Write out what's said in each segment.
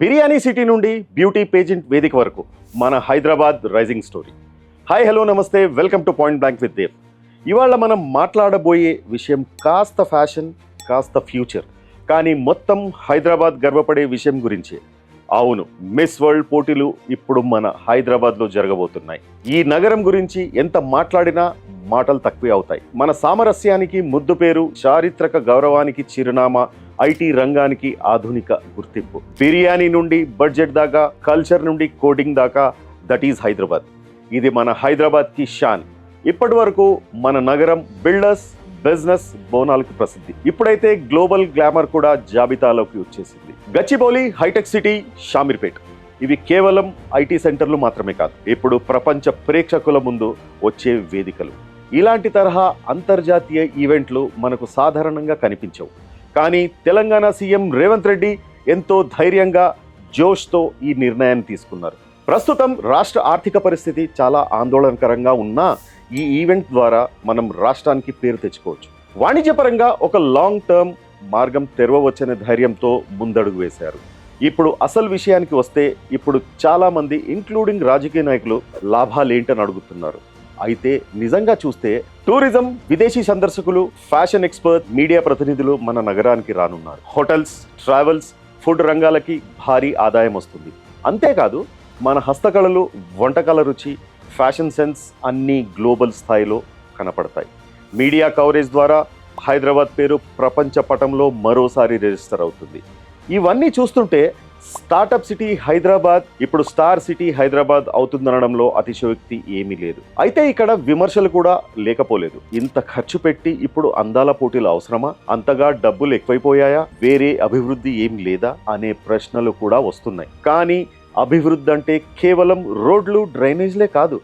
Biryani city నుండి beauty pageant వేదిక వరకు మన Hyderabad rising story. Hi hello namaste. Welcome to point blank with Dev. ఇవాళ మనం మాట్లాడబోయే విషయం కాస్త ఫ్యాషన్ కాస్త ఫ్యూచర్. కానీ మొత్తం హైదరాబాద్ గర్వపడే విషయం గురించే. అవును మిస్ వరల్డ్ పోటీలు ఇప్పుడు మన హైదరాబాద్లో జరగబోతున్నాయి. ఈ నగరం గురించి ఎంత మాట్లాడినా మాటలు తక్కువే అవుతాయి. మన సామరస్యానికి ముద్దు పేరు చారిత్రక గౌరవానికి చిరునామా ఐటీ రంగానికి ఆధునిక గుర్తింపు. బిర్యానీ నుండి బడ్జెట్ దాకా కల్చర్ నుండి కోడింగ్ దాకా దట్ ఈజ్ హైదరాబాద్. ఇది మన హైదరాబాద్కి షాన్. ఇప్పటి వరకు మన నగరం బిల్డర్స్ బిజినెస్ బోనాలకు ప్రసిద్ధి. ఇప్పుడైతే గ్లోబల్ గ్లామర్ కూడా జాబితాలోకి వచ్చేసింది. Gachibowli Hitec City Shamirpet. ఇవి కేవలం ఐటీ సెంటర్లు మాత్రమే కాదు ఇప్పుడు ప్రపంచ ప్రేక్షకుల ముందు వచ్చే వేదికలు. ఇలాంటి తరహా అంతర్జాతీయ ఈవెంట్లు మనకు సాధారణంగా కనిపించవు. కానీ తెలంగాణ సీఎం రేవంత్ రెడ్డి ఎంతో ధైర్యంగా జోష్తో ఈ నిర్ణయాన్ని తీసుకున్నారు. ప్రస్తుతం రాష్ట్ర ఆర్థిక పరిస్థితి చాలా ఆందోళనకరంగా ఉన్నా ఈ ఈవెంట్ ద్వారా మనం రాష్ట్రానికి పేరు తెచ్చుకోవచ్చు. వాణిజ్యపరంగా ఒక లాంగ్ టర్మ్ మార్గం తెరవవచ్చనే ధైర్యంతో ముందడుగు వేశారు. ఇప్పుడు అసలు విషయానికి వస్తే ఇప్పుడు చాలామంది ఇంక్లూడింగ్ రాజకీయ నాయకులు లాభాలేంటని అడుగుతున్నారు. అయితే నిజంగా చూస్తే టూరిజం విదేశీ సందర్శకులు ఫ్యాషన్ ఎక్స్పర్ట్ మీడియా ప్రతినిధులు మన నగరానికి రానున్నారు. హోటల్స్ ట్రావెల్స్ ఫుడ్ రంగాలకి భారీ ఆదాయం వస్తుంది. అంతేకాదు మన హస్తకళలు వంటకాల రుచి ఫ్యాషన్ సెన్స్ అన్నీ గ్లోబల్ స్థాయిలో కనపడతాయి. మీడియా కవరేజ్ ద్వారా హైదరాబాద్ పేరు ప్రపంచ పటంలో మరోసారి రిజిస్టర్ అవుతుంది. ఇవన్నీ చూస్తుంటే స్టార్టప్ సిటీ హైదరాబాద్ ఇప్పుడు స్టార్ సిటీ హైదరాబాద్ అవుతుందనడంలో అతిశయోక్తి ఏమీ లేదు. అయితే ఇక్కడ విమర్శలు కూడా లేకపోలేదు. ఇంత ఖర్చు పెట్టి ఇప్పుడు అందాల పోటీలు అవసరమా? అంతగా డబ్బులు ఎక్కువైపోయాయా? వేరే అభివృద్ధి ఏం లేదా? అనే ప్రశ్నలు కూడా వస్తున్నాయి. కానీ అభివృద్ధి అంటే కేవలం రోడ్లు డ్రైనేజ్లే కాదు.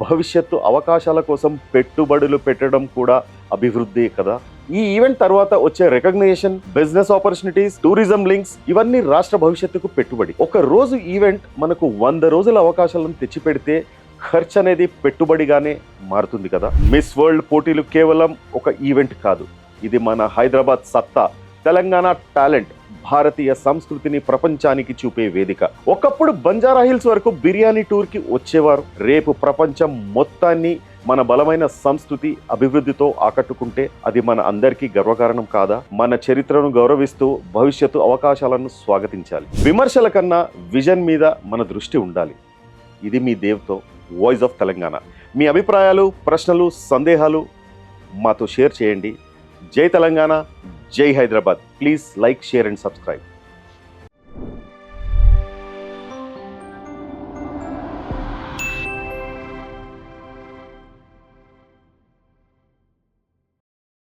భవిష్యత్తు అవకాశాల కోసం పెట్టుబడులు పెట్టడం కూడా అభివృద్ధి కదా? ఈ ఈవెంట్ తర్వాత వచ్చే recognition business opportunities tourism links ఇవన్నీ రాష్ట్ర భవిష్యత్తుకు పెట్టుబడి. ఒక రోజు ఈవెంట్ మనకు వంద రోజుల అవకాశాలను తెచ్చిపెడితే ఖర్చు అనేది పెట్టుబడిగానే మారుతుంది కదా. మిస్ వరల్డ్ పోటీలు కేవలం ఒక ఈవెంట్ కాదు. ఇది మన హైదరాబాద్ సత్తా తెలంగాణ టాలెంట్ భారతీయ సంస్కృతిని ప్రపంచానికి చూపే వేదిక. ఒకప్పుడు బంజారా హిల్స్ వరకు బిర్యానీ టూర్కి వచ్చేవారు. రేపు ప్రపంచం మొత్తాన్ని మన బలమైన సంస్కృతి అభివృద్ధితో ఆకట్టుకుంటే అది మన అందరికీ గర్వకారణం కాదా? మన చరిత్రను గౌరవిస్తూ భవిష్యత్తు అవకాశాలను స్వాగతించాలి. విమర్శల కన్నా విజన్ మీద మన దృష్టి ఉండాలి. ఇది మీ దేవ్తో వాయిస్ ఆఫ్ తెలంగాణ. మీ అభిప్రాయాలు ప్రశ్నలు సందేహాలు మాతో షేర్ చేయండి. Jai Telangana Jai Hyderabad. Please like share and subscribe.